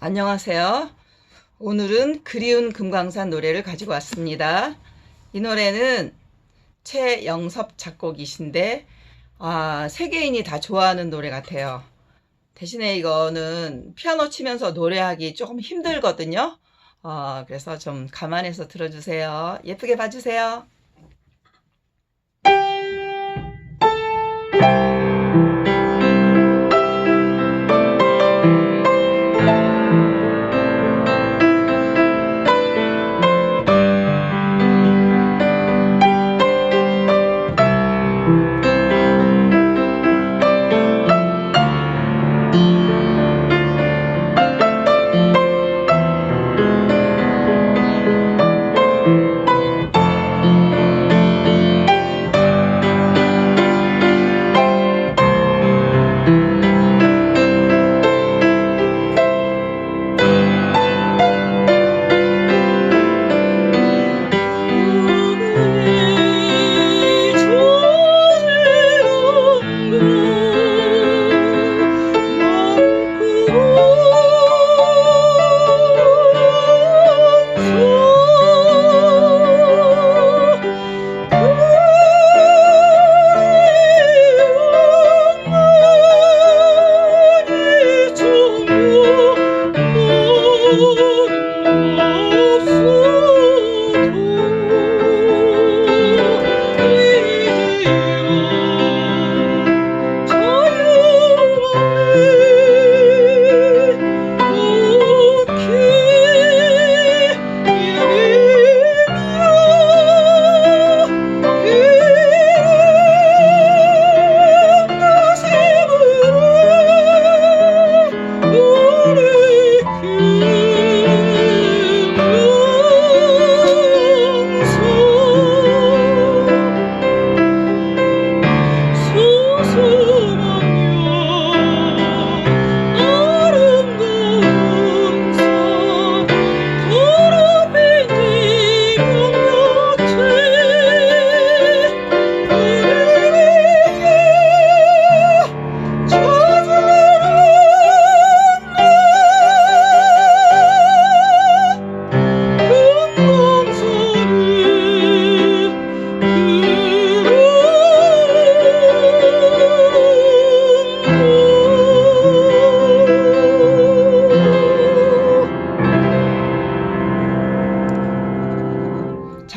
안녕하세요. 오늘은 그리운 금강산 노래를 가지고 왔습니다. 이 노래는 최영섭 작곡이신데, 아, 세계인이 다 좋아하는 노래 같아요. 대신에 이거는 피아노 치면서 노래하기 조금 힘들거든요. 어, 그래서 좀 감안해서 들어주세요. 예쁘게 봐주세요.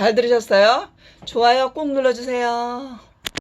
잘 들으셨어요? 좋아요 꼭 눌러주세요.